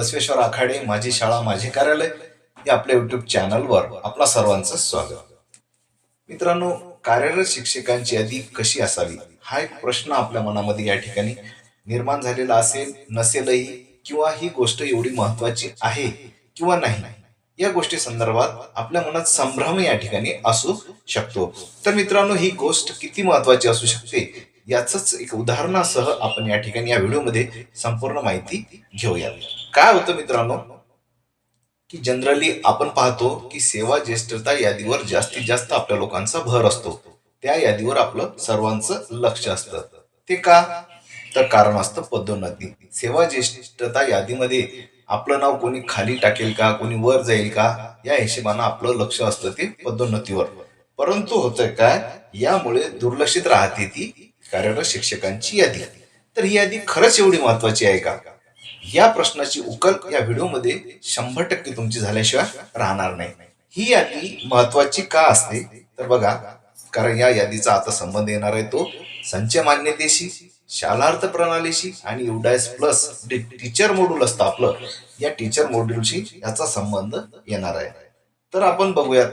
बसवेश्वर आखाडे माझी शाळा माझे कार्यालय या आपल्या युट्यूब चॅनलवर आपणा सर्वांचं स्वागत. मित्रांनो कार्यरत शिक्षकांची यादी कशी असावी? हा एक प्रश्न आपल्या मनामध्ये या ठिकाणी निर्माण झालेला असेल नसेलही किंवा ही गोष्ट एवढी महत्वाची आहे किंवा नाही या गोष्टी संदर्भात आपल्या मनात संभ्रम या ठिकाणी असू शकतो. तर मित्रांनो ही गोष्ट किती महत्वाची असू शकते? याचंच एक उदाहरणासह आपण या ठिकाणी या व्हिडिओमध्ये संपूर्ण माहिती घेऊया काय होतं मित्रांनो? की जनरली आपण पाहतो की सेवा ज्येष्ठता यादीवर जास्तीत जास्त आपल्या लोकांचा भर असतो. त्या यादीवर आपलं सर्वांचं लक्ष असतं. ते का? तर कारण असतं पदोन्नती. सेवा ज्येष्ठता यादीमध्ये आपलं नाव कोणी खाली टाकेल का? कोणी वर जाईल का? या हिशेबानं आपलं लक्ष असतं ते पदोन्नतीवर. परंतु होतंय काय? यामुळे दुर्लक्षित राहते ती कार्यरत शिक्षकांची यादी. तर ही यादी खरंच एवढी महत्वाची आहे का? या प्रश्नाची उकल या व्हिडिओमध्ये शंभर टक्के तुमची झाल्याशिवाय राहणार नाही. ही यादी महत्वाची का असते? तर बघा कारण या यादीचा आता संबंध येणार आहे तो संच मान्यतेशी शालार्थ प्रणालीशी आणि युडायस प्लस टीचर मॉड्यूल असतं आपलं या टीचर मॉड्यूलशी याचा संबंध येणार आहे. तर आपण बघूयात.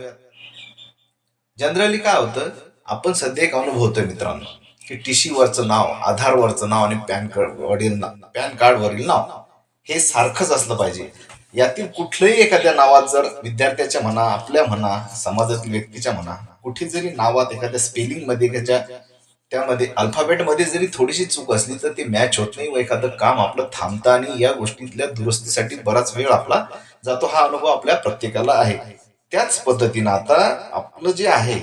जनरली काय होतं? आपण सध्या एक अनुभवतोय मित्रांनो. की टीसी वरचं नाव आधार वरचं नाव आणि पॅन कार्ड वरील पॅन कार्ड वरील नाव हे सारखंच असलं पाहिजे. यातील कुठल्याही एखाद्या नावात जर विद्यार्थ्याच्या म्हणा आपल्या म्हणा समाजातील व्यक्तीच्या म्हणा कुठे जरी नावात एखाद्या स्पेलिंगमध्ये त्याच्या त्यामध्ये अल्फाबेटमध्ये जरी थोडीशी चूक असली तर ते मॅच होत नाही व एखादं काम आपलं थांबतं आणि या गोष्टीतल्या दुरुस्तीसाठी बराच वेळ आपला जातो. हा अनुभव आपल्या प्रत्येकाला आहे. त्याच पद्धतीनं आता आपलं जे आहे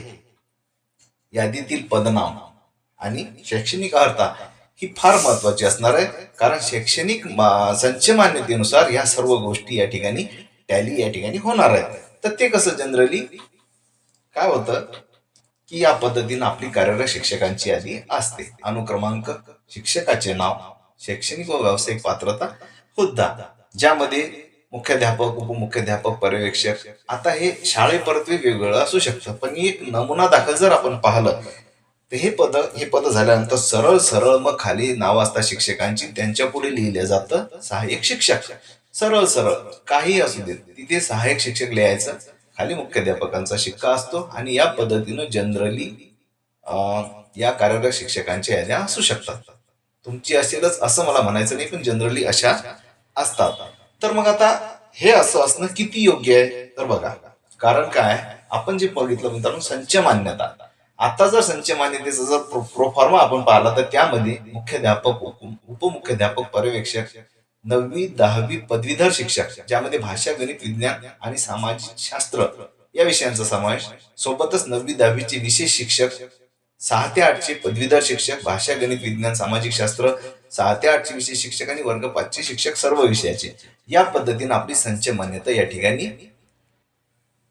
यादीतील पदनाम आणि शैक्षणिक अर्हता ही फार महत्वाची असणार आहे. कारण शैक्षणिक संच मान्यतेनुसार या सर्व गोष्टी या ठिकाणी टॅली या ठिकाणी होणार आहेत. तर ते कसं जनरली काय होतं की या पद्धतीनं आपली कार्यरत शिक्षकांची यादी असते. अनुक्रमांक शिक्षकाचे नाव शैक्षणिक व व्यावसायिक पात्रता हुद्दा ज्यामध्ये मुख्याध्यापक उपमुख्याध्यापक पर्यवेक्षक आता हे शाळेपरत्वे वेगवेगळं असू शकतं. पण एक नमुना दाखल जर आपण पाहिलं तर हे पद हे पद झाल्यानंतर सरळ सरळ मग खाली नाव असतात शिक्षकांची त्यांच्या पुढे लिहिलं जातं सहाय्यक शिक्षक. सरळ सरळ. काही असू देत. तिथे सहाय्यक शिक्षक लिहायचं. खाली मुख्याध्यापकांचा शिक्का असतो आणि या पद्धतीनं जनरली या कार्यरत शिक्षकांच्या याद्या असू शकतात. तुमची असेलच असं मला म्हणायचं नाही पण जनरली अशा असतात. तर मग आता हे असं असणं किती योग्य आहे? तर बघा कारण काय? आपण जे बघितलं मित्रांनो संच मान्यता. आता जर संच मान्यतेचा जर प्रो- प्रोफॉर्मा आपण पाहिला तर त्यामध्ये मुख्याध्यापक उप- उपमुख्याध्यापक पर्यवेक्षक नववी दहावी पदवीधर शिक्षक ज्यामध्ये भाषा गणित विज्ञान आणि सामाजिक शास्त्र या विषयांचा समावेश. सोबतच नववी दहावीचे विशेष शिक्षक सहा ते आठचे पदवीधर शिक्षक भाषा गणित विज्ञान सामाजिक शास्त्र सहा ते आठचे विशेष शिक्षक आणि वर्ग पाचचे शिक्षक सर्व विषयाचे. या पद्धतीने आपली संच मान्यता या ठिकाणी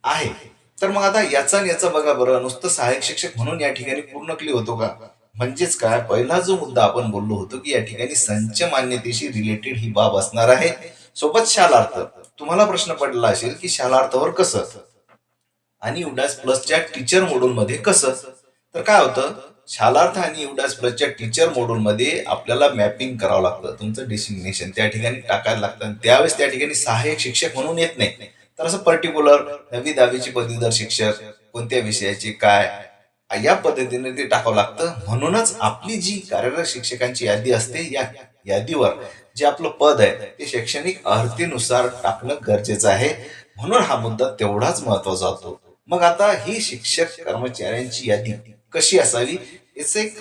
आहे. तर मग आता याचा आणि याचा बघा बरं नुसतं सहाय्यक शिक्षक म्हणून या ठिकाणी पूर्ण क्लिअर होतो का? म्हणजेच काय? पहिला जो मुद्दा आपण बोललो होतो की या ठिकाणी संच मान्यतेशी रिलेटेड ही बाब असणार आहे. सोबत शालार्थ. तुम्हाला प्रश्न पडला असेल की शालार्थावर कसं? आणि युडास प्लसच्या टीचर मॉड्यूल मध्ये कसं? तर काय होतं? शालार्थ आणि युडास प्लसच्या टीचर मॉड्यूल मध्ये आपल्याला मॅपिंग करावं लागतं. तुमचं डेसिग्नेशन त्या ठिकाणी टाकायला लागतं. त्यावेळेस त्या ठिकाणी सहाय्यक शिक्षक म्हणून येत नाही. तर असं पर्टिक्युलर नवी दहावीची पदवीधर शिक्षक कोणत्या विषयाची काय या पद्धतीने ते टाकावं लागतं. म्हणूनच आपली जी कार्यरत शिक्षकांची यादी असते या यादीवर जे आपलं पद आहे ते शैक्षणिक अर्थीनुसार टाकणं गरजेचं आहे. म्हणून हा मुद्दा तेवढाच महत्त्वाचा होतो. मग आता ही शिक्षक कर्मचाऱ्यांची यादी कशी असावी याचा एक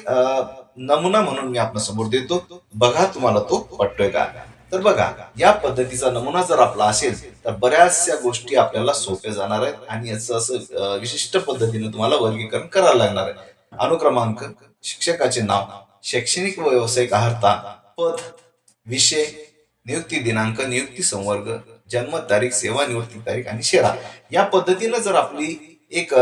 नमुना म्हणून मी आपल्यासमोर देतो. बघा तुम्हाला तो पटतोय का? तर बघा या पद्धतीचा नमुना जर आपला असेल तर बऱ्याचशा गोष्टी आपल्याला सोप्या जाणार आहेत आणि याचं असं विशिष्ट पद्धतीने तुम्हाला वर्गीकरण करायला लागणार आहे. अनुक्रमांक शिक्षकाचे नाव शैक्षणिक व व्यावसायिक अर्हता पद विषय नियुक्ती दिनांक नियुक्ती संवर्ग जन्म तारीख सेवा निवृत्ती तारीख आणि शेरा. या पद्धतीनं जर आपली एक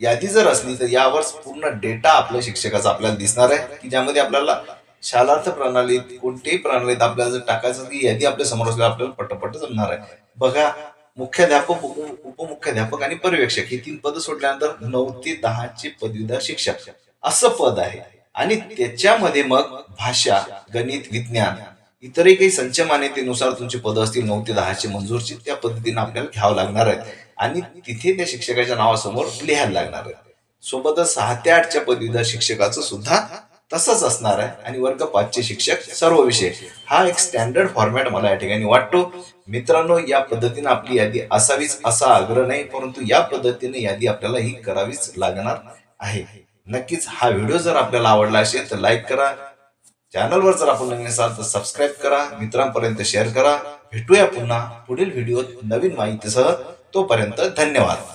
यादी जर असली तर यावर पूर्ण डेटा आपल्या शिक्षकाचा आपल्याला दिसणार आहे की ज्यामध्ये आपल्याला शालार्थ प्रणालीत कोणत्याही प्रणालीत आपल्याला जर टाकायचं ती यादी आपल्यासमोर असल्यावर आपल्याला पटपट जमणार आहे. बघा मुख्याध्यापक उपमुख्याध्यापक आणि पर्यवेक्षक ही तीन पद सोडल्यानंतर नऊ ते दहाची पदवीधर शिक्षक असं पद आहे. आणि त्याच्यामध्ये मग भाषा गणित विज्ञान इतरही काही संच मान्यतेनुसार तुमची पदं असतील नऊ ते दहाची मंजूरची त्या पद्धतीने आपल्याला घ्यावं लागणार आहेत आणि तिथे त्या शिक्षकाच्या नावासमोर लिहायला लागणार आहे. सोबतच सहा ते आठच्या पदवीधर शिक्षकाचं सुद्धा तसंच असणार आहे. आणि वर्ग पाचचे शिक्षक सर्व विषय. हा एक स्टँडर्ड फॉर्मॅट मला या ठिकाणी वाटतो. मित्रांनो या पद्धतीने आपली यादी असावीच असा आग्रह नाही परंतु या पद्धतीने यादी आपल्याला ही करावीच लागणार आहे. नक्कीच हा व्हिडिओ जर आपल्याला आवडला असेल तर लाईक करा. चॅनलवर जर आपण नवीन असाल तर सबस्क्राईब करा. मित्रांपर्यंत शेअर करा. भेटूया पुन्हा पुढील व्हिडिओत नवीन माहितीसह. तोपर्यंत धन्यवाद.